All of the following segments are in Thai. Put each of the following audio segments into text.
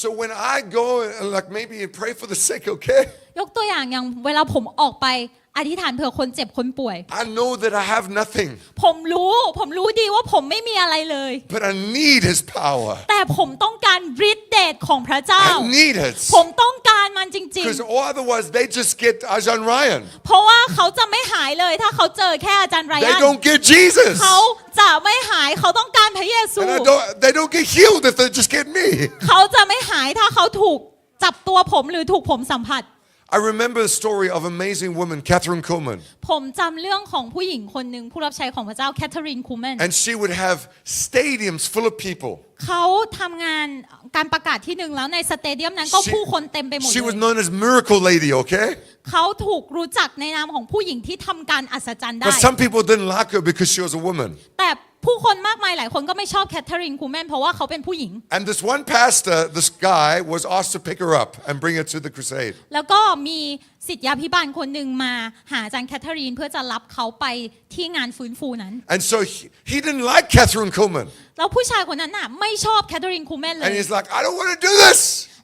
So when I go, like maybe pray for the sick, okay? ยกตัวอย่างอย่างเวลาผมออกไป อธิษฐานเผื่อคนเจ็บคนป่วย I know that I have nothing, ผมรู้ผมรู้ดีว่าผมไม่มีอะไรเลย but I need His power. แต่ผมต้องการฤทธิ์เดชของพระเจ้า I need it. ผมต้องการมันจริง Because otherwise they just get Ajahn Ryan. ๆ เพราะว่าเขาจะไม่หายเลยถ้าเขาเจอแค่อาจารย์ไร They อัน don't get Jesus. เขาจะไม่หายเขาต้องการพระเยซู And I don't, they don't get healed if they just get me. เขาจะไม่หายถ้าเขาถูกจับตัวผมหรือถูกผมสัมผัส I remember the story of amazing woman, Catherine Kuhlman. ผมจำเรื่องของผู้หญิงคนหนึ่งผู้รับใช้ของพระเจ้าแคทเธอรีนคูแมน And she would have stadiums full of people. เขาทำงานการประกาศที่หนึ่งแล้วในสเตเดียมนั้นก็ She- ผู้คนเต็มไปหมด She เล was ย known as Miracle Lady, okay? เขาถูกรู้จักในนามของผู้หญิงที่ทำการอัศจรรย์ได้ But some people didn't like her because she was a woman. แต่ ผู้คนมากมายหลายคนก็ไม่ชอบแคทเธอรีนคูแมนเพราะว่าเขาเป็นผู้หญิง And this one pastor, this guy, was asked to pick her up and bring her to the crusade. แล้วก็มีสิทธยาพิบาลคนหนึ่งมาหาอาจารย์แคทเธอรีนเพื่อจะรับเขาไปที่งานฟื้นฟูนั้น And so he, he didn't like Catherine Kuhlman. แล้วผู้ชายคนนั้นน่ะไม่ชอบแคทเธอรีนคูแมนเล And ย he's like, I don't want to do this.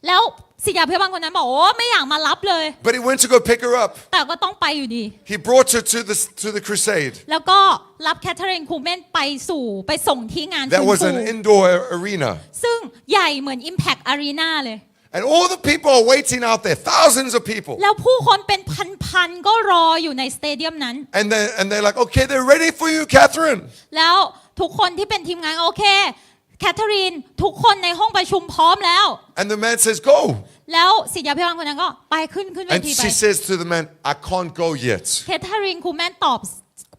แล้ว สิทธยาพิบาลคนนั้นบอกโอ้ไม่อยากมารับเลย But he went to go pick her up. แต่ก็ต้องไปอยู่ดี He brought her to the, to the crusade. แล้วก็รับแคทเธอรีนคูแมนไปสู่ไปส่งที่งาน That ฟื้น was ฟู an indoor arena. ซึ่งใหญ่เหมือน Impact Arena เลย And all the people are waiting out there, thousands of people. แล้วผู้คนเป็นพันๆก็รออยู่ในสเตเดียมนั้น And, they, and they're like, okay, they're ready for you, Catherine. แล้วทุกคนที่เป็นทีมงานโอเค แคทเธอรีนทุกคนในห้องประชุมพร้อมแล้ว And the man says, go. แล้วสิทธยาพิบาลคนนั้นก็ไปขึ้นขึ้นเว And ทีไป she says to the man, I can't go yet. แคทเธอรีนคูแมนตอบ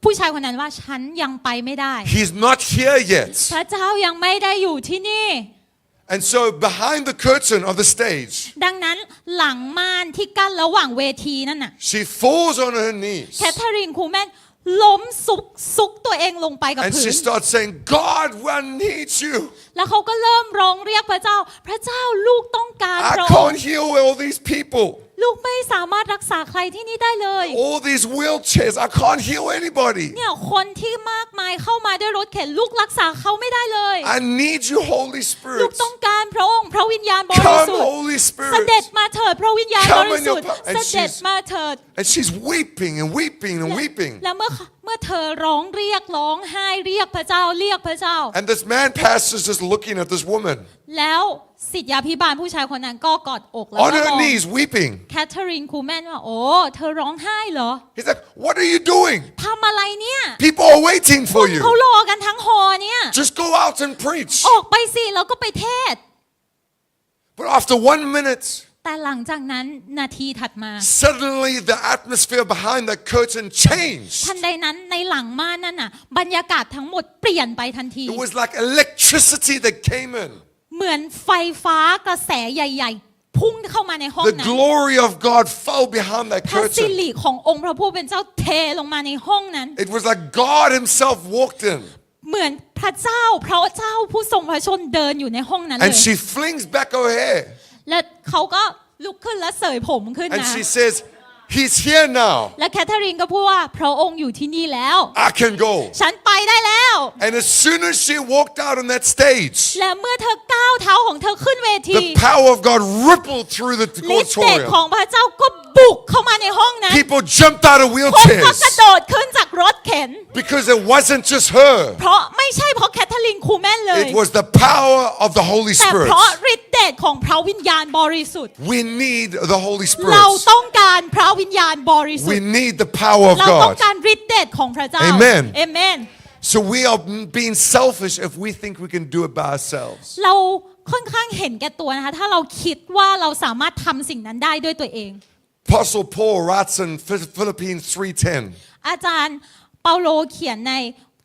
ผู้ชายคนนั้นว่าฉันยังไปไม่ได้ He's not here yet. พระเจ้ายังไม่ได้อยู่ที่นี่ And so behind the curtain of the stage, ดังนั้นหลังม่านที่กั้นระหว่างเวทีนั่นน่ะ she falls on her knees. แคทเธอรีนคูแมน ล้มซุกซุกตัวเองลงไปกับ And พื้ she น starts saying, God, I need you. แล้วเขาก็เริ่มร้องเรียกพระเจ้า พระเจ้าลูกต้องการ I พระอง can't ค์ heal all these people. ลูกไม่สามารถรักษาใครที่นี่ได้เลย All these wheelchairs. I can't heal anybody. เนี่ยคนที่มากมายเข้ามาด้วยรถเข็นลูกรักษาเขาไม่ได้เลย I need you, Holy ลูก Spirit. ต้องการพระองค์พระวิญญาณบริ Come, สุทธิ์ Holy เส Spirit. ด็จมาเถิดพระวิญญาณบ Come ริ in สุ your ทธิ์ power. And เสด็จ she's- มาเถิด And she's weeping and weeping and weeping. และเมื่อ เมื่อเธอร้องเรียกร้องไห้เรียกพระเจ้าเรียกพระเจ้า And this man pastor's just looking at this woman แล้วสิทธยาพิบาลผู้ชายคนนั้นก็กอดอกแล้ว on ก็ her มอง knees weeping. แคทเธอรีนคูแมนว่าโอ้เธอร้องไห้เหรอ He's like, What are you doing? ทำอะไรเนี่ย People are waiting ค for นเขา you. รอกันทั้งหอเนี่ย Just go out and preach. ออกไปสิแล้วก็ไปเทศ But after one minute, แต่หลังจากนั้นนาทีถัดมา suddenly the atmosphere behind that curtain changed. ทันใดนั้นในหลังม่านนั่นน่ะบรรยากาศทั้งหมดเปลี่ยนไปทันที It was like electricity that came in. เหมือนไฟฟ้ากระแสใหญ่ ๆ พุ่งเข้ามาในห้อง The นั้น glory of God fell behind that พระสิ curtain. ริขององค์พระผู้เป็นเจ้าเทลงมาในห้องนั้น It was like God Himself walked in เหมือนพระเจ้าพระเจ้าผู้ทรงพระชนเดินอยู่ในห้องนั้นเล and ย she flings back her hair และเขาก็ลุกขึ้นและเสยผมขึ้น and นะ she says, He's here now. และแคทเธอรีนก็พูดว่าพระองค์อยู่ที่นี่แล้ว I can go. ฉันไปได้แล้ว And as soon as she walked out on that stage, และเมื่อเธอก้าวเท้าของเธอขึ้นเวที the power of God rippled through the ฤทธิ์เดชขอ auditorium. งพระเจ้าก็บุกเข้ามาในห้องนั้น People jumped out of คนก็ wheelchairs กระโดดขึ้นจากรถเข็น because it wasn't just her, เพราะไม่ใช่เพราะแคทเธอรีนคูแมนเลย it was the power of the Holy แต่ Spirit. เพราะฤทธิ์เดชของพระวิญญาณบริสุทธิ์ We need the Holy เรา Spirit. ต้องการพระวิญ ญญาณบริสุท We ธิ์ need the power of เราต้อง God. การฤทธิ์เดชของพระเจ้า Amen เอเมน So we are being selfish if we think we can do it by ourselves. เราค่อนข้างเห็นแก่ตัวนะคะ ถ้าเราคิดว่าเราสามารถทำสิ่งนั้นได้ด้วยตัวเอง Apostle Paul writes in Phil- Philippines 3:10. อาจารย์เปาโลเขียนใน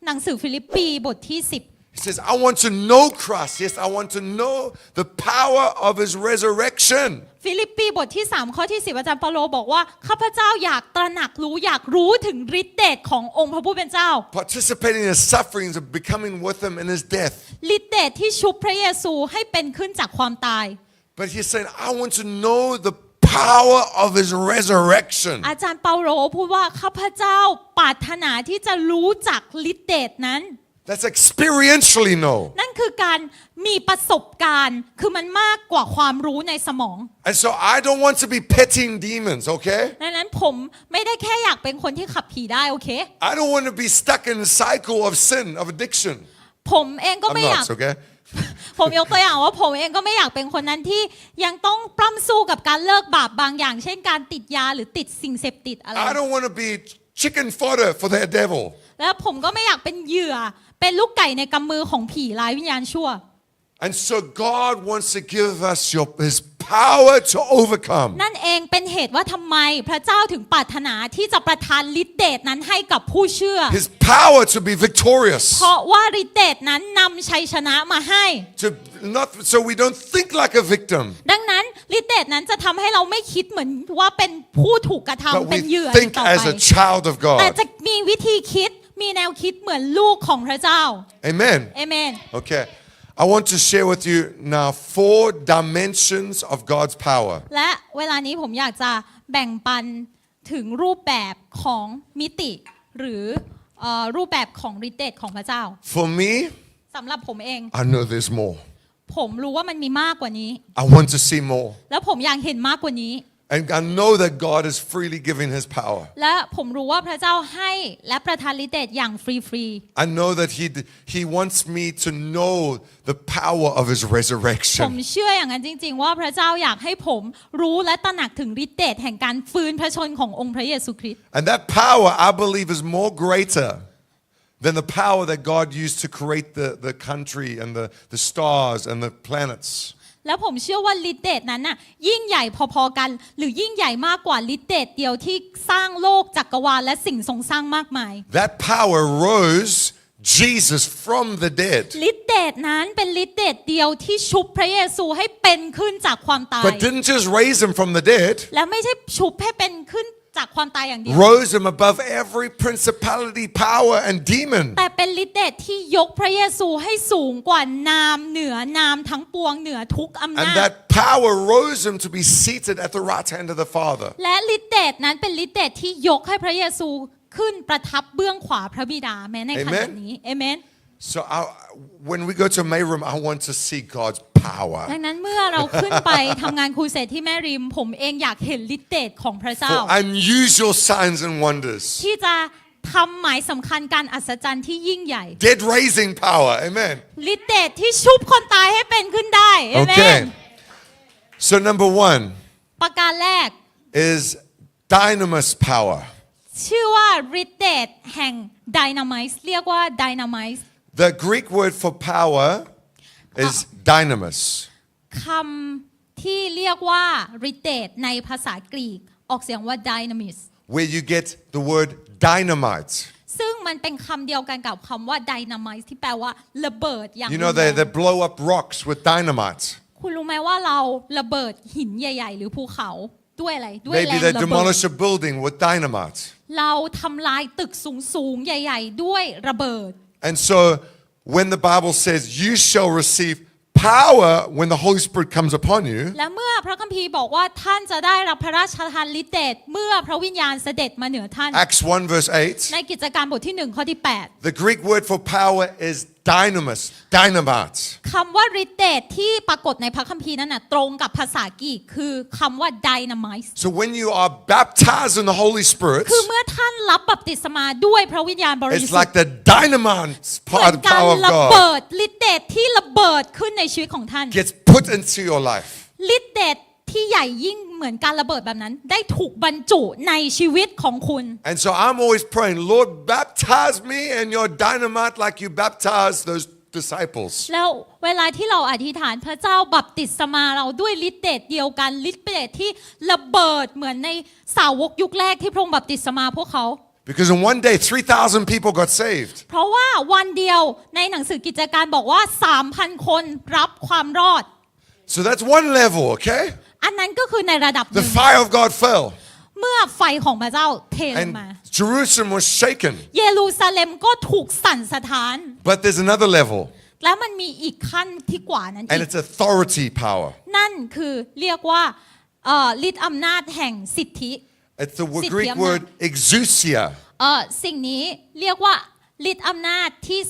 หนังสือฟิลิปปีบทที่ 10 He says, I want to know Christ. Yes, I want to know the power of his resurrection. ฟิลิปปีบทที่ 3 ข้อที่ 10 อาจารย์เปาโลบอกว่า ข้าพเจ้าอยากตระหนักรู้อยากรู้ถึงฤทธิ์เดชขององค์พระผู้เป็นเจ้า Participating in his sufferings and becoming with him in his death. ฤทธิ์เดชที่ชุบพระเยซูให้เป็นขึ้นจากความตาย But he's saying, I want to know the power of his resurrection. อาจารย์เปาโลพูดว่าข้าพเจ้าปรารถนาที่จะรู้จักฤทธิ์เดชนั้น That's experientially know. นั่นคือการมีประสบการณ์ คือมันมากกว่าความรู้ในสมอง And so I don't want to be petting demons, okay? ดังนั้นผมไม่ได้แค่อยากเป็นคนที่ขับผีได้โอเค I don't want to be stuck in a cycle of sin, of addiction. ผมเองก็ I'm ไม่อยาก not, okay? ผมยกตัวอย่างว่าผมเองก็ไม่อยากเป็นคนนั้นที่ยังต้องปล้ำสู้กับการเลิกบาปบางอย่าง เช่นการติดยาหรือติดสิ่งเสพติดอะไร I don't want to be chicken fodder for the devil. แล้วผมก็ไม่อยากเป็นเหยื่อ เป็นลูกไก่ในกำมือของผีร้ายวิญญาณชั่ว And so God wants to give us your, His power to overcome. นั่นเองเป็นเหตุว่าทำไมพระเจ้าถึงปรารถนาที่จะประทานฤทธิเดชนั้นให้กับผู้เชื่อ His power to be victorious. เพราะว่าฤทธิเดชนั้นนำชัยชนะมาให้ To not so we don't think like a victim, ดังนั้นฤทธิเดชนั้นจะทำให้เราไม่คิดเหมือนว่าเป็นผู้ถูกกระทำ but เป็น we เหยื่อ think ต่อไป as a child of แต่ God. จะมีวิธีคิด มีแนวคิดเหมือนลูกของพระเจ้า Amen. เอเมน Okay. I want to share with you now four dimensions of God's power. และเวลานี้ผมอยากจะแบ่งปันถึงรูปแบบของมิติหรือเอ่อรูปแบบของฤทธิเดชของพระเจ้า For me, สำหรับผมเอง I know there's more. ผมรู้ว่ามันมีมากกว่านี้ I want to see more. แล้วผมอยากเห็นมากกว่านี้ And I know that God is freely giving his power. และผมรู้ว่าพระเจ้าให้และประทานฤทธิเดชอย่างฟรีๆ I know that he, he wants me to know the power of his ผม resurrection. เชื่ออย่างนั้นจริง ๆ ว่าพระเจ้าอยากให้ผมรู้และตระหนักถึงฤทธิเดชแห่งการฟื้นพระชนขององค์พระเยซูคริสต์ And that power, I believe, is more greater than the power that God used to create the, the country and the, the stars and the planets. แล้วผมเชื่อว่าฤทธิเดชนั้นน่ะยิ่งใหญ่พอๆกัน หรือยิ่งใหญ่มากกว่าฤทธิเดชเดียวที่สร้างโลกจักรวาลและสิ่งทรงสร้างมากมาย That power rose Jesus from the dead. ฤทธิเดชนั้นเป็นฤทธิเดชเดียวที่ชุบพระเยซูให้เป็นขึ้นจากความตาย But didn't just raise him from the dead, และไม่ใช่ชุบให้เป็นขึ้น จากความตายอย่างเดียว rose him above every principality, power, and demon. แต่เป็นฤทธิเดชที่ยกพระเยซูให้สูงกว่านามเหนือนามทั้งปวงเหนือทุกอำ And นาจ that power rose him to be seated at the right hand of the Father. และฤทธิเดชนั้นเป็นฤทธิเดชที่ยกให้พระเยซูขึ้นประทับเบื้องขวาพระบิดาแม้ในขณะ Amen นี้เอเมน So I, when we go to Mayroom, I want to see God's power. ดังนั้นเมื่อเราขึ้นไปทำงานครูเสร็จที่แม่ริม ผมเองอยากเห็นฤทธิเดชของพระเจ้า For unusual signs and wonders. ที่จะทำหมายสำคัญการอัศจรรย์ที่ยิ่งใหญ่ Dead raising power. Amen. ฤทธิเดชที่ชุบคนตายให้เป็นขึ้นได้เอเมน Okay. So, number one ประการแรก is dynamis power. ชื่อว่าฤทธิเดชแห่ง dynamite เรียกว่า dynamite The Greek word for power is dynamis. คำที่เรียกว่าฤทธิเดชในภาษากรีก ออกเสียงว่า dynamis where you get the word dynamite. ซึ่งมันเป็นคำเดียวกันกับคำว่า dynamite ที่แปลว่าระเบิดอย่าง You know, รุนแร they, ง they blow up rocks with dynamite. คุณรู้ไหมว่าเราระเบิดหินใหญ่ ๆ หรือภูเขาด้วยอะไรด้วยแร Maybe ง they ระเบิด demolish a building with dynamite. เราทำลายตึกสูงๆ ใหญ่ ๆ ด้วยระเบิด And so when the Bible says, You shall receive power when the Holy Spirit comes upon you, และเมื่อพระคัมภีร์บอกว่าท่านจะได้รับพระราชทานฤทธิเดชเมื่อพระวิญญาณเสด็จมาเหนือท่าน Acts 1 verse ใน 8, กิจการบทที่ 1 ข้อที่ the Greek word for power is dynamis, dynamite. 8คำว่าฤทธิเดชที่ปรากฏในพระคัมภีร์นั้นนะตรงกับภาษากรีกคือคำว่า dynamite So when you are baptized in the Holy Spirit, คือเมื่อท่านรับบัพติศมาด้วยพระวิญญาณบริ it's สุท like ธิ์ the dynamite เหมือ part น of การ power of ระ God เบิดฤทธิเดชที่ระเบิดขึ้นในชีวิตของท่าน gets put into your life. ฤทธิเดช ที่ใหญ่ยิ่งเหมือนการระเบิดแบบนั้น ได้ถูกบรรจุในชีวิตของคุณ And so I'm always praying, Lord, baptize me in your dynamite like you baptized those disciples. แล้วเวลาที่เราอธิษฐานพระเจ้าบัพติศมาเราด้วยฤทธิเดชเดียวกันฤทธิเดชที่ระเบิดเหมือนในสาวกยุคแรกที่พระองค์บัพติศมาพวกเขา Because in one day, 3,000 people got saved. เพราะว่าวันเดียวในหนังสือกิจการบอกว่า 3,000 คนรับความรอด So that's one level, okay? อันนั้นก็คือในระดับห The นึ่ง fire of God fell เมื่อไฟของพระเจ้าเทลงมา and Jerusalem was shaken. เยรูซาเล็มก็ถูกสั่นสะท้าน But there's another level, แล้วมันมีอีกขั้นที่กว่านั้น and อีก it's authority power. นั่นคือเรียกว่าเอ่อฤทธิ์อำนาจแห่งสิทธิ It's the w- Sit Greek here, word exousia. เอ่อสิ่งนี้เรียกว่าฤทธิ์อำนาจที่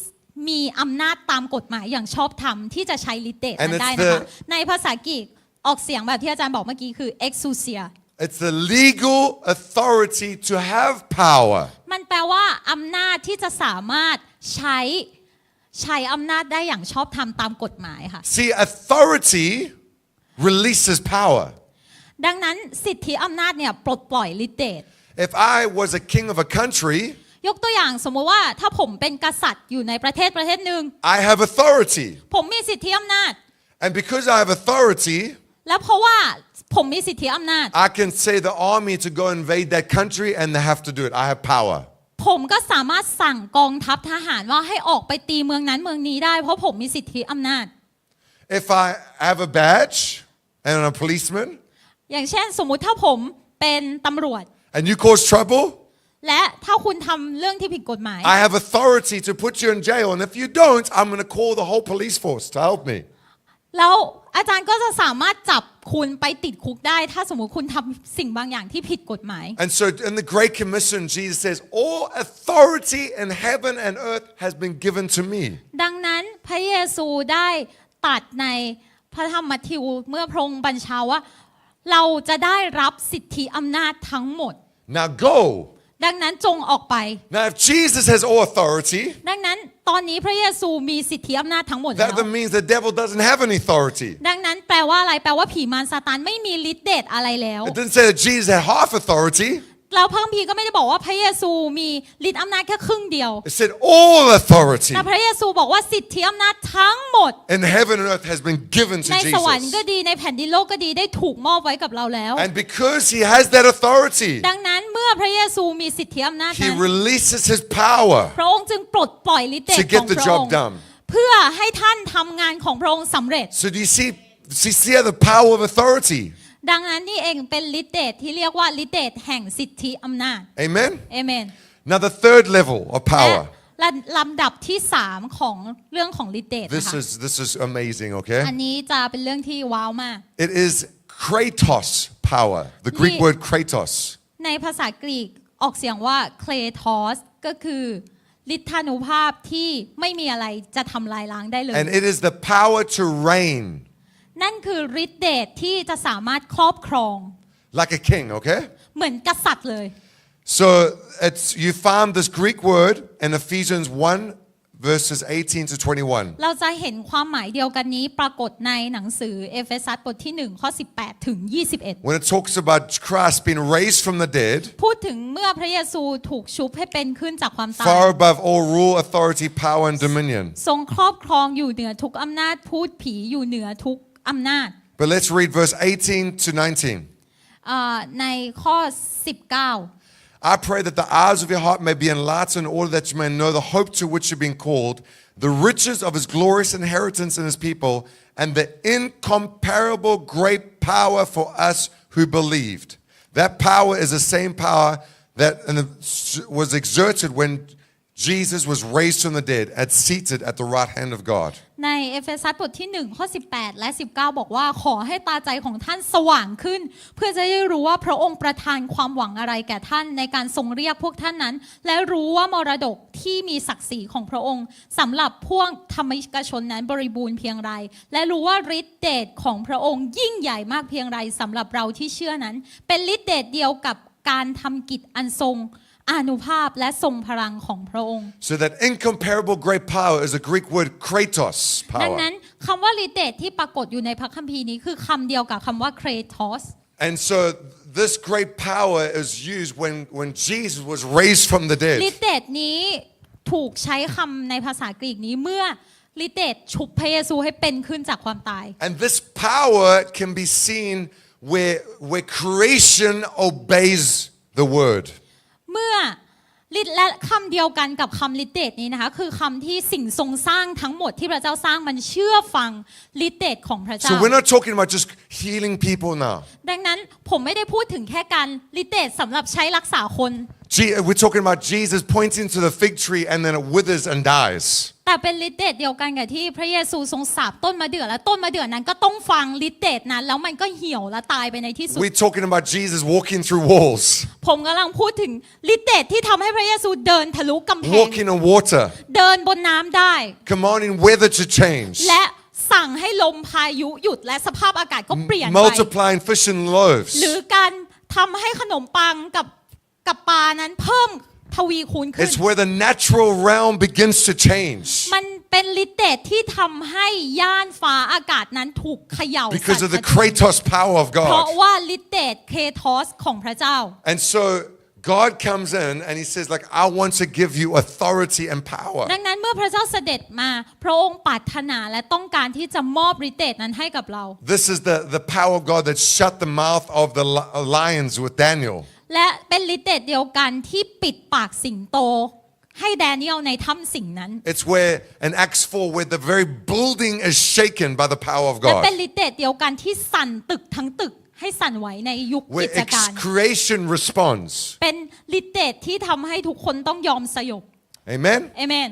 มีอำนาจตามกฎหมายอย่างชอบธรรมที่จะใช้ฤทธิ์เดช And นั้น it's ได้นะคะ the- ในภาษากรีก ออกเสียงแบบที่อาจารย์บอกเมื่อกี้คือ exousia It's the legal authority to have power. มันแปลว่าอำนาจที่จะสามารถใช้ใช้อำนาจได้อย่างชอบธรรมตามกฎหมายค่ะ See, authority releases power. ดังนั้นสิทธิอำนาจเนี่ยปลดปล่อยฤทธิ์เดช If I was a king of a country, ยกตัวอย่างสมมุติว่าถ้าผมเป็นกษัตริย์อยู่ในประเทศประเทศหนึ่ง I have authority. ผมมีสิทธิอำนาจ And because I have authority, และเพราะว่าผมมีสิทธิอำนาจ I can say the army to go invade that country and they have to do it. I have power. ผมก็สามารถสั่งกองทัพทหารว่าให้ออกไปตีเมืองนั้นเมืองนี้ได้ เพราะผมมีสิทธิอำนาจ If I have a badge and I'm a policeman อย่างเช่นสมมุติถ้าผมเป็นตำรวจ and you cause trouble, และถ้าคุณทำเรื่องที่ผิดกฎหมาย I have authority to put you in jail. And if you don't, I'm going to call the whole police force to help me. แล้วอาจารย์ก็จะสามารถจับคุณไปติดคุกได้ ถ้าสมมุติคุณทำสิ่งบางอย่างที่ผิดกฎหมาย And so in the Great Commission, Jesus says, All authority in heaven and earth has been given to me. ดังนั้นพระเยซูได้ตรัดในพระธรรมมัทธิวเมื่อพระองค์บัญชาว่า เราจะได้รับสิทธิอำนาจทั้งหมด Now go. ดังนั้นจงออกไป Now, if Jesus has all authority, ดังนั้นตอนนี้พระเยซูมีสิทธิอำนาจทั้งหมดแล้ว that then means the devil doesn't have any authority. ดังนั้นแปลว่าอะไร แปลว่าผีมารซาตานไม่มีฤทธิ์เดชอะไรแล้ว It didn't say that Jesus had half authority. แล้วพระคัมภีร์ก็ไม่ได้บอกว่าพระเยซูมีฤทธิ์อำนาจแค่ครึ่งเดียว It said all authority แต่พระเยซูบอกว่าสิทธิอำนาจทั้งหมด in heaven and earth has been given to ในสวรรค์ก็ Jesus. ดีในแผ่นดินโลกก็ดีได้ถูกมอบไว้กับเราแล้ว And because he has that authority, ดังนั้นเมื่อพระเยซูมีสิทธิอำนาจ he นั้น releases his power พระองค์จึงปลดปล่อยฤทธิ์เดช to ข get อง the พระ job องค์ done. เพื่อให้ท่านทำงานของพระองค์สำเร็จ So do you see, see, see how the power of authority? ดังนั้นนี่เองเป็นฤทธิ์เดชที่เรียกว่าฤทธิ์เดชแห่งสิทธิอำนาจ Amen? เอเมน Now the third level of และ power. ลำดับที่3ของเรื่องของฤทธิ์เดช This นะคะ is this is amazing, okay? อันนี้จะเป็นเรื่องที่ว้าวมาก It is kratos power. The Greek Ye- word kratos. ในภาษากรีกออกเสียงว่าเคลทอสก็คือฤทธานุภาพที่ไม่มีอะไรจะทำลายล้างได้เลย And it is the power to reign นั่นคือฤทธิ์เดชที่จะสามารถครอบครอง like a king, okay? เหมือนกษัตริย์เลย So it's you found this Greek word in Ephesians 1 verses 18 to 21. เราจะเห็นความหมายเดียวกันนี้ปรากฏในหนังสือเอเฟซัสบทที่1ข้อ18 ถึง 21 When it talks about Christ being raised from the dead, พูดถึงเมื่อพระเยซูถูกชุบให้เป็นขึ้นจากความตาย far above all rule, authority, power, and dominion. ทรงครอบครองอยู่เหนือทุกอำนาจพูดผีอยู่เหนือทุก อำนาจ But let's read verse 18 to 19. อ่าในข้อ 19 I pray that the eyes of your heart may be enlightened in order that you may know the hope to which you've been called, the riches of his glorious inheritance in his people, and the incomparable great power for us who believed. That power is the same power that was exerted when Jesus was raised from the dead and seated at the right hand of God. ในเอเฟซัสบทที่1ข้อ18 และ 19 บอกว่าขอให้ตาใจของท่านสว่างขึ้น เพื่อจะได้รู้ว่าพระองค์ประทานความหวังอะไรแก่ท่านในการทรงเรียกพวกท่านนั้น และรู้ว่ามรดกที่มีศักดิ์ศรีของพระองค์สำหรับพวกธรรมิกชนนั้นบริบูรณ์เพียงไร และรู้ว่าฤทธิเดชของพระองค์ยิ่งใหญ่มากเพียงไรสำหรับเราที่เชื่อนั้น เป็นฤทธิเดชเดียวกับการทำกิจอันทรง อานุภาพและทรงพลังของพระองค์ So that incomparable great power is a Greek word kratos ดัง power. นั้นคำว่าลิเดตที่ปรากฏอยู่ในพระคัมภีร์นี้คือคำเดียวกับคำว่าเครทอส And so this great power is used when, when Jesus was raised from the ลิ dead. เดตนี้ถูกใช้คำในภาษากรีกนี้เมื่อลิเดตชุบพระเยซูให้เป็นขึ้นจากความตาย And this power can be seen where, where creation obeys the word. เมื่อลิและคำเดียวกันกับคำลิเดตนี้นะคะ คือคำที่สิ่งทรงสร้างทั้งหมดที่พระเจ้าสร้างมันเชื่อฟังลิเดตของพระเจ้า So we're not talking about just healing people now. ดังนั้นผมไม่ได้พูดถึงแค่การฤทธิ์เดชสำหรับใช้รักษาคน Je- we're talking about Jesus pointing to the fig tree and then it withers and dies. แต่เป็นฤทธิ์เดชเดียวกันกับที่พระเยซูทรงสาบต้นมะเดื่อและต้นมะเดื่อนั้นก็ต้องฟังฤทธิ์เดชนั้นแล้วมันก็เหี่ยวและตายไปในที่สุด We're talking about Jesus walking through walls, ผมกำลังพูดถึงฤทธิ์เดชที่ทำให้พระเยซูเดินทะลุกำแพง walking on water, เดินบนน้ำได้ commanding weather to change, และสั่งให้ลมพายุหยุดและสภาพอากาศก็เปลี่ยนไป multiplying fish and loaves. หรือการทำให้ขนมปังกับ กับปลานั้นเพิ่มทวีคูณขึ้น It's where the natural realm begins to change มันเป็นฤทธิ์เดชที่ทำให้ย่านฟ้าอากาศนั้นถูกเขย่า because of the สั่นสะเทือน kratos power of เพราะ God. ว่าฤทธิ์เดชเคทอสของพระเจ้า And so God comes in and he says like I want to give you authority and power. ดังนั้นเมื่อพระเจ้าเสด็จมา พระองค์ปรารถนาและต้องการที่จะมอบฤทธิ์เดชนั้นให้กับเรา This is the, the power of God that shut the mouth of the li- lions with Daniel. และเป็นฤทธิ์เดชเดียวกันที่ปิดปากสิงโตให้แดเนียลในถ้ำสิงนั้น It's where in Acts 4 where the very building is shaken by the power of และเป็น God. ฤทธิ์เดชเดียวกันที่สั่นตึกทั้งตึกให้สั่นไหวในยุคกิ Where จการ ex- creation responds. เป็นฤทธิ์เดชที่ทำให้ทุกคนต้องยอมสยบ Amen? เอเมน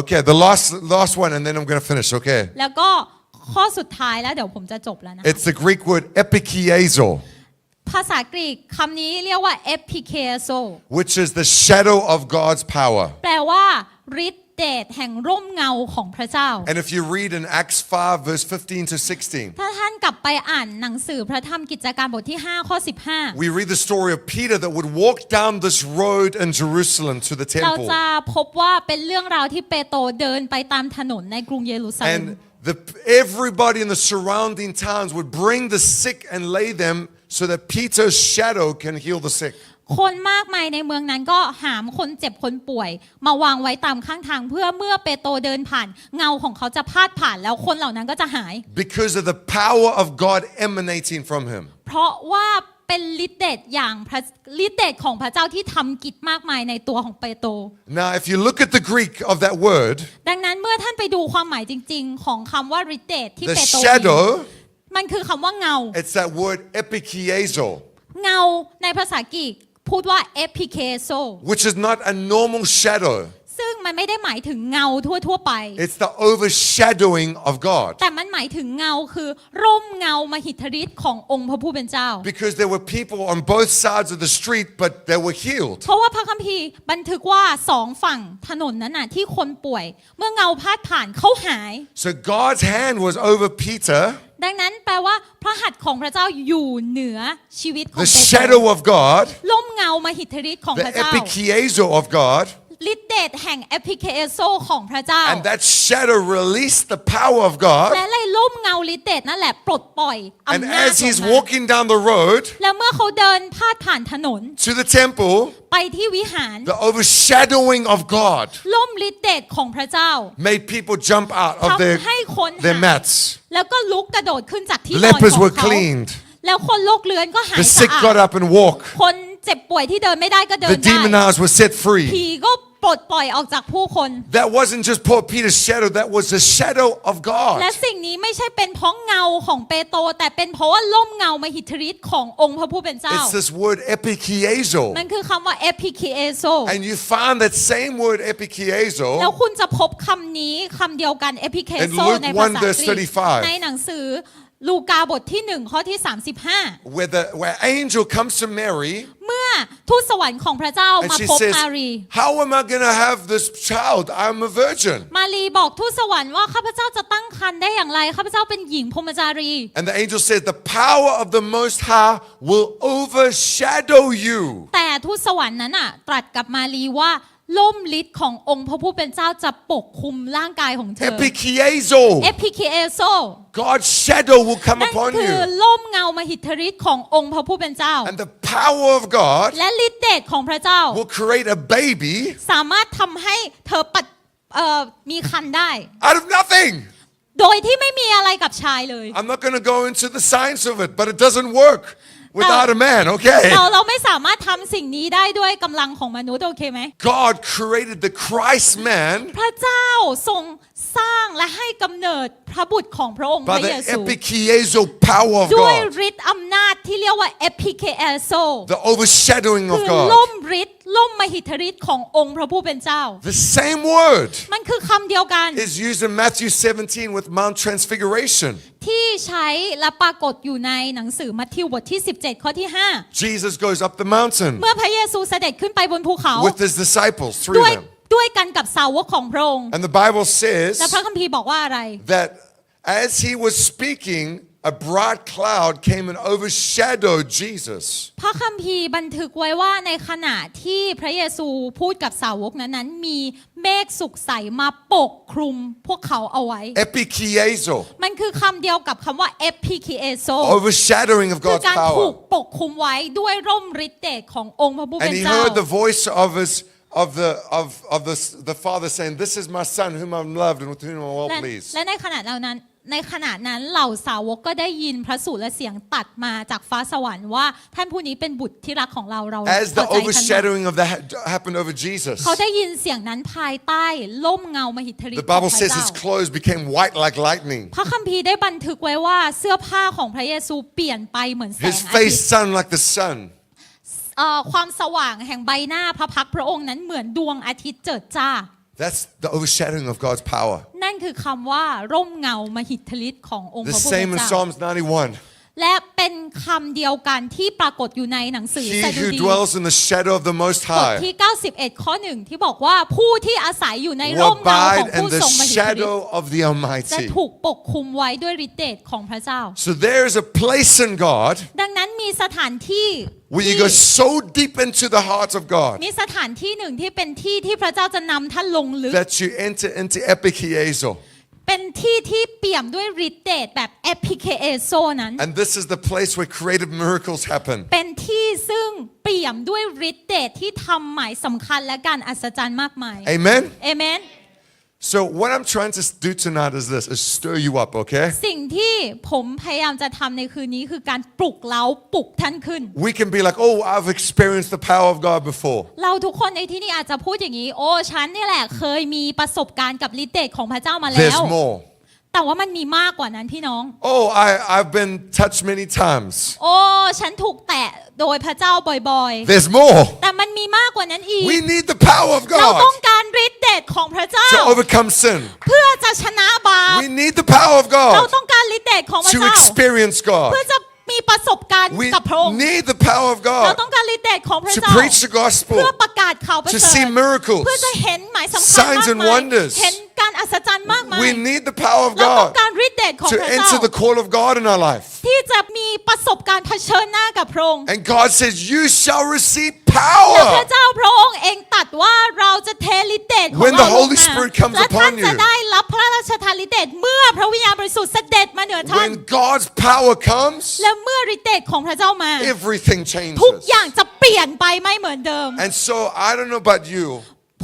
Okay, the last last one and then I'm going to finish, okay? แล้วก็ข้อสุดท้ายแล้วเดี๋ยวผมจะจบแล้วนะ It's the Greek word epikiezo, ภาษากรีกคำนี้เรียกว่า epikeso which is the shadow of God's power. แปลว่าฤทธิ์เดชแห่งร่มเงาของพระเจ้า And if you read in Acts 5 verse 15 to 16, ถ้าท่านกลับไปอ่านหนังสือพระธรรมกิจการบทที่ 5 ข้อ we read the story of Peter that would walk down this road in Jerusalem to the 15เรา temple. จะพบว่าเป็นเรื่องราวที่เปโตรเดินไปตามถนนในกรุงเยรูซาเล็ม And the, everybody in the surrounding towns would bring the sick and lay them so that Peter's shadow can heal the sick. คนมากมายในเมืองนั้นก็หามคนเจ็บคนป่วย มาวางไว้ตามข้างทางเพื่อเมื่อเปโตรเดินผ่าน เงาของเขาจะพาดผ่านแล้วคนเหล่านั้นก็จะหาย Because of the power of God emanating from him. เพราะว่าเป็นฤทธิ์เดชอย่างพระฤทธิ์เดชของพระเจ้าที่ทำกิจมากมายในตัวของเปโตร Now, if you look at the Greek of that word, ดังนั้นเมื่อท่านไปดูความหมายจริง ๆ ของคำว่าฤทธิ์เดชที่ the เปโตรมี shadow, มันคือคำว่าเงา it's that word epikiezo, เงาในภาษากรีกพูดว่า epikeso which is not a normal shadow. ซึ่งมันไม่ได้หมายถึงเงาทั่วๆไป It's the overshadowing of God. แต่มันหมายถึงเงาคือร่มเงามหิทธิฤทธิ์ขององค์พระผู้เป็นเจ้า Because there were people on both sides of the street, but they were healed. เพราะว่าพระคัมภีร์บันทึกว่าสองฝั่งถนนนั้นน่ะที่คนป่วย เมื่อเงาพาดผ่านเขาหาย So God's hand was over Peter, ดังนั้นแปลว่าพระหัตถ์ของพระเจ้าอยู่เหนือชีวิตของ the เปโตร shadow of God, ล่มเงามหิทธิฤทธิ์ของ the พระเจ้า epikiezo of God, ฤทธิ เดชแห่งเอพิเคโซของพระเจ้า and that shadow released the power of God. และเลยล่มเงาฤทธิเดชนั่นแหละปลดปล่อย And อำนาจ as ล he's งมา walking down the road แล้วเมื่อเขาเดินพาดผ่านถนน to the temple, ไปที่วิหาร the overshadowing of God ล่มฤทธิเดชของพระเจ้า made people jump out of ทำ their, ให้คน their หาย mats. แล้วก็ลุกกระโดดขึ้นจากที่นอน Lepers ของ were เขา cleaned. แล้วคนโรคเรื้อนก็หาย The สะ sick อา got ด up and walked. คนเจ็บป่วยที่เดินไม่ได้ก็เดิ The นได้ demonized were set free. ผีก็ ปลดปล่อยออกจากผู้คน That wasn't just poor Peter's shadow, that was the shadow of God. และสิ่งนี้ไม่ใช่เป็นเพราะเงาของเปโตรแต่เป็นเพราะว่าล่มเงามหิทธิฤทธิ์ขององค์พระผู้เป็นเจ้า It's this word epikiezo. มันคือคำว่า epikeso And you find that same word แล้ว epikiezo คุณจะพบคำนี้คำเดียวกัน epikeso In Luke ในภาษา1ก verse รีก35 ในหนังสือ ลูกาบทที่หนึ่งข้อที่ 35 where the where angel comes to Mary เมื่อทูตสวรรค์ของพระเจ้า and มา she พบ says, มารี How am I gonna have this child? I'm a virgin. มารีบอกทูตสวรรค์ว่าข้าพเจ้าจะตั้งครรภ์ได้อย่างไรข้าพเจ้าเป็นหญิงพรหมจารี And the angel says, The power of the most high will overshadow you. แต่ทูตสวรรค์นั้นอะตรัสกับมารีว่า ล่มฤทธิ์ขององค์พระผู้เป็นเจ้าจะปกคลุมร่างกายของเธอ Epikiezo. เอพิเคโซ God's shadow will come นั่น upon คือ you. ล่มเงามหิทธิฤทธิ์ขององค์พระผู้เป็นเจ้า And the power of God และฤทธิเดชของพระเจ้า will create a baby สามารถทำให้เธอปัดเอ่อมีคันได้ out of nothing. โดยที่ไม่มีอะไรกับชายเลย I'm not gonna go into the science of it, but it doesn't work without a man, okay? เราเราไม่สามารถทำสิ่งนี้ได้ด้วยกำลังของมนุษย์โอเคไหม God created the Christ man พระเจ้าทรงสร้างและให้กำเนิด พระบุตรของพระองค์พ by ระ the เยซู epikiezo power of ด้วย God. ฤทธิ์อำนาจที่เรียกว่า epikeso the overshadowing คื of อล่ God. มฤทธิ์ล่มมหิทธิฤทธิ์ขององค์พระผู้เป็นเจ้า The same word มันคือคำเดียวกัน is used in Matthew 17 with Mount Transfiguration. ที่ใช้และปรากฏอยู่ในหนังสือมัทธิวบทที่ 17 ข้อที่ Jesus goes up the mountain 5เมื่อพระเยซูเสด็จขึ้นไปบนภูเขา with his disciples, three ด้วย of them. ด้วยกันกับสาวกของพระองค์ And the Bible says และพระคัมภีร์บอกว่าอะไร that as he was speaking, a bright cloud came and overshadowed Jesus. พระคัมภีร์บันทึกไว้ว่าในขณะที่พระเยซูพูดกับสาวกนั้นนั้นๆมีเมฆสุกใสมาปกคลุมพวกเขาเอาไว้ Epikiezo, มันคือคำเดียวกับคำว่า epikeso overshadowing of คือ God's การถูก power. ปกคลุมไว้ด้วยร่มฤทธิ์เดชขององค์พระผู้เป็ And น he เจ้า heard the voice of his of the of of the, the father saying, This is my son whom I'm loved and with whom I'm well และ pleased. และในขณะนั้นในขณะนั้นเหล่าสาวกก็ได้ยินพระสุรเสียงตัดมาจากฟ้าสวรรค์ว่าท่านผู้นี้เป็นบุตรที่รักของเราเรา As พ the อใจท่านมาก overshadowing of that happened over Jesus, เขาได้ยินเสียงนั้นภายใต้ล่มเงามหิทธิฤท the ธิ์ของ Bible พระ says เจ้า his clothes became white like lightning, พระคัมภีร์ได้บันทึกไว้ว่าเสื้อผ้าของพระเยซูเปลี่ยนไปเหมือนแสง his อาทิต face ย์ shone like the sun. เอ่อความสว่างแห่งใบหน้าพระพักตร์พระองค์นั้นเหมือนดวงอาทิตย์เจิดจ้า That's the overshadowing of God's power. นั่นคือคำว่าร่มเงามหิทธิฤทธิ์ขององค์ The พระผู้เป็ same น in เจ้า Psalms 91. และเป็นคำเดียวกันที่ปรากฏอยู่ในหนังสือ He สดุ who ดี dwells in the shadow of the Most บท High ที่ 91 ข้อหนึ่งที่บอกว่าผู้ที่อาศัยอยู่ใน will ร่มเงาของ abide in ผู้ the ทรงมหิทธิฤทธิ์ shadow of the จะ Almighty. ถูกปกคลุมไว้ด้วยฤทธิเดชของพระเจ้า So there is a place in God ดังนั้นมีสถานที่ where you ที่ go so deep into the heart of God มีสถานที่หนึ่งที่เป็นที่ที่พระเจ้าจะนำท่านลงลึก that you enter into epikiezo. เป็นที่ที่เปี่ยมด้วยฤทธิเดชแบบ e p i k e s o นั้น And this is the place where creative miracles happen. เป็นที่ซึ่งเปี่ยมด้วยฤทธิเดชที่ทำหมายสำคัญและการอัศจรรย์มากมาย Amen? เอเมน So what I'm trying to do tonight is this, is stir you up, okay? สิ่งที่ผมพยายามจะทำในคืนนี้คือการปลุกเล้าปลุกท่านขึ้น We can be like, oh, I've experienced the power of God before. เราทุกคนในที่นี้อาจจะพูดอย่างนี้ โอ้ฉันนี่แหละเคยมีประสบการณ์กับฤทธิเดชของพระเจ้ามาแล้ว There's more. แต่ว่ามันมีมากกว่านั้นพี่น้อง Oh, I, I've been touched many times. โอ้ฉันถูกแตะโดยพระเจ้าบ่อย There's more. ๆ แต่มันมีมากกว่านั้นอีก We need the power of เราต้อง God การ ฤทธิเดชของพระเจ้า to overcome sin. เพื่อจะชนะบาป We need the power of เรา God ต้องการฤทธิเดชของพระ to เจ้า experience เพื่อ God. จะมีประสบการณ์ We กับพระองค์ need the power of เรา God ต้องการฤทธิเดชของพระ to เจ้า preach the เพื่อ gospel, ประกาศข่าวประ to เสริ see ฐ miracles. เพื่อจะเห็นหมายสำคัญ signs มาก and มาย wonders. เห็นการอัศจรรย์มากมาย We need the power of เราต้อง God การฤทธิเดชของ to พระเจ้า enter the call of God in our life. ที่จะมีประสบการณ์เผชิญหน้ากับพระองค์ And God says, You shall receive และพ power ระเจ้าพระองค์เองตรัดว่าเราจะเทฤทธิเดชของ When the เราลง Holy มา Spirit comes และท่าน upon you จะได้รับพระราชทานฤทธิเดชเมื่อพระวิญญาณบริสุทธิ์เสด็จมาเหนือท่าน When God's power comes, และเมื่อฤทธิเดชของพระเจ้ามา everything ทุก changes. อย่างจะเปลี่ยนไปไม่เหมือนเดิม And so I don't know about you.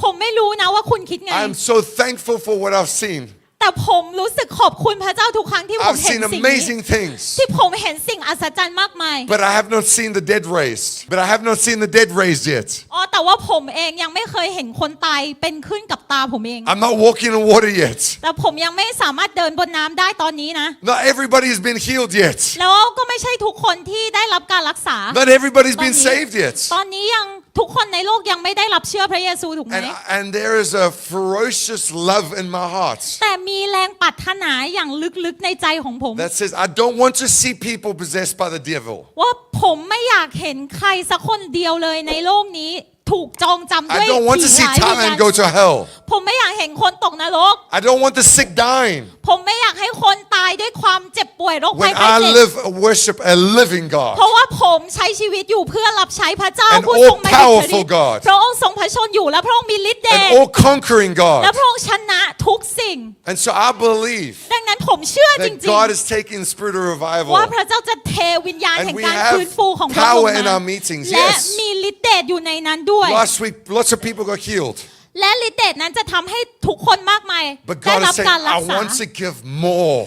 ผมไม่รู้นะว่าคุณคิดไง I'm so thankful for what I've seen. แต่ผมรู้สึกขอบคุณพระเจ้าทุกครั้งที่ผม I've เห็น seen สิ่งนี้ amazing things. ที่ผมเห็นสิ่งอัศจรรย์มากมาย But I have not seen the dead raised. But I have not seen the dead raised yet. อ๋อแต่ว่าผมเองยังไม่เคยเห็นคนตายเป็นขึ้นกับตาผมเอง I'm not walking on water yet. แต่ผมยังไม่สามารถเดินบนน้ำได้ตอนนี้นะ Not everybody has been healed yet. แล้วก็ไม่ใช่ทุกคนที่ได้รับการรักษา Not everybody's been ตอนนี้ saved yet. ตอนนี้ยัง ทุกคนในโลกยังไม่ได้รับเชื่อพระเยซูถูกไหม And, and there is a ferocious love in my heart แต่มีแรงปรารถนาอย่างลึกๆในใจของผม that says, I don't want to see people possessed by the devil. ว่าผมไม่อยากเห็นใครสักคนเดียวเลยในโลกนี้ ถูกจองจำด้วย I don't want to ผี see ร้ายวิญญาณ Thailand go to hell. ผมไม่อยากเห็นคนตกนรก I don't want the sick dying ผมไม่อยากให้คนตายด้วยความเจ็บป่วยโรคภั when ยไข้ I เจ็บ live worship a living เพ God. ราะว่าผมใช้ชีวิตอยู่เพื่อรับใช้พระเจ้า An ผู้ทรงมหิทธิฤท all-powerful ธิ์ God พระองค์ทรงพระชนอยู่และพระองค์มีฤทธิ์เด An ช all conquering และ God. พระองค์ชนะทุกสิ่ง And so I believe ดังนั้นผมเชื่อจ that ริง God is taking the spirit of ๆว่า revival. พระเจ้าจะเทวิญญาณ And แห่ง we การ have ฟื้นฟูของพระอง power ค์ in มา our meetings, และ yes. มีฤทธิ์เดชอยู่ในนั้นด้วย Last week, lots of people got healed. และฤทธิ์เดชนั้นจะทำให้ทุกคนมากมาย But ได้ God รั is บ saying, การรัก I ษา want to give more.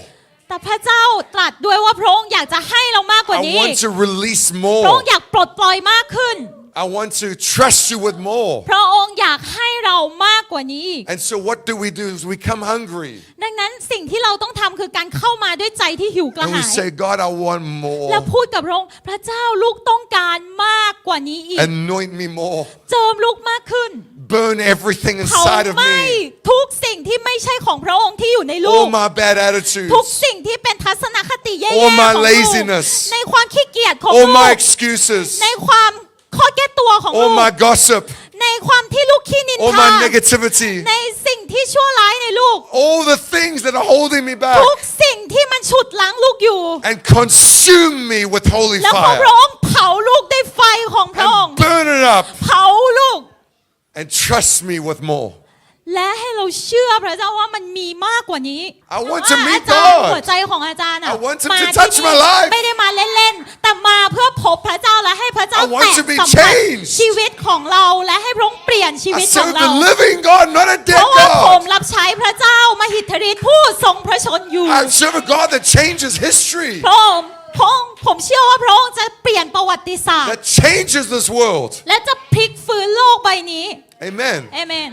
แต่พระเจ้าตรัสด้วยว่าพระองค์อยากจะให้เรามากกว่า I นี้ want to release พระองค์ more. อยากปลดปล่อยมากขึ้น I want to trust you with more. พระองค์อยากให้เรามากกว่านี้อีก And so what do we do is we come hungry ดังนั้นสิ่งที่เราต้องทำคือการเข้ามาด้วยใจที่หิวกระ and หา we ย say, God, I want แล้ว more. พูดกับพระองค์พระเจ้าลูกต้องการมากกว่านี้อีก Anoint me more. เจิมลูกมากขึ้น Burn everything เผา inside of ไหม้ me. ทุกสิ่งที่ไม่ใช่ของพระองค์ที่อยู่ในลู All ก my bad ทุก attitudes. สิ่งที่เป็นทัศนคติแย่ๆ All ของ my ลูก laziness ในความขี้เกียจของ All ลู my ก excuses. ในความ ข้อแก้ตัวของลู All ก my gossip. ในความที่ลูกขี้นิน All ทา my negativity. ในสิ่งที่ชั่วร้ายในลูก All the things that are holding me ทุก back. สิ่งที่มันฉุดล้างลูกอยู่ And consume me with holy แล้วขอพระ fire. องค์เผาลูกด้วยไฟของพระองค์ And burn it up. เผาลูก And trust me with more. และให้เราเชื่อพระเจ้าว่ามันมีมากกว่านี้ I want ว่า to meet อาจารย์ God. หัวใจของอาจารย์อะ I want him มา to ที่ touch นี่ my life. ไม่ได้มาเล่นๆ แต่มาเพื่อพบพระเจ้าและให้พระเจ้า I want แตะ to be สัมผัส changed. ชีวิตของเราและให้พระองค์เปลี่ยนชี I วิตของ serve เรา the living God, not a เพ dead ราะว่าผม God. รับใช้พระเจ้ามหิทธิฤทธิ์ผู้ทรงพระชนอยู่ I serve a God that changes history, พระองค์พระองค์ผมเชื่อว่าพระองค์จะเปลี่ยนประวัติศาสตร์ that changes this world. และจะพลิกฟื้นโลกใบนี้ Amen. เอเมน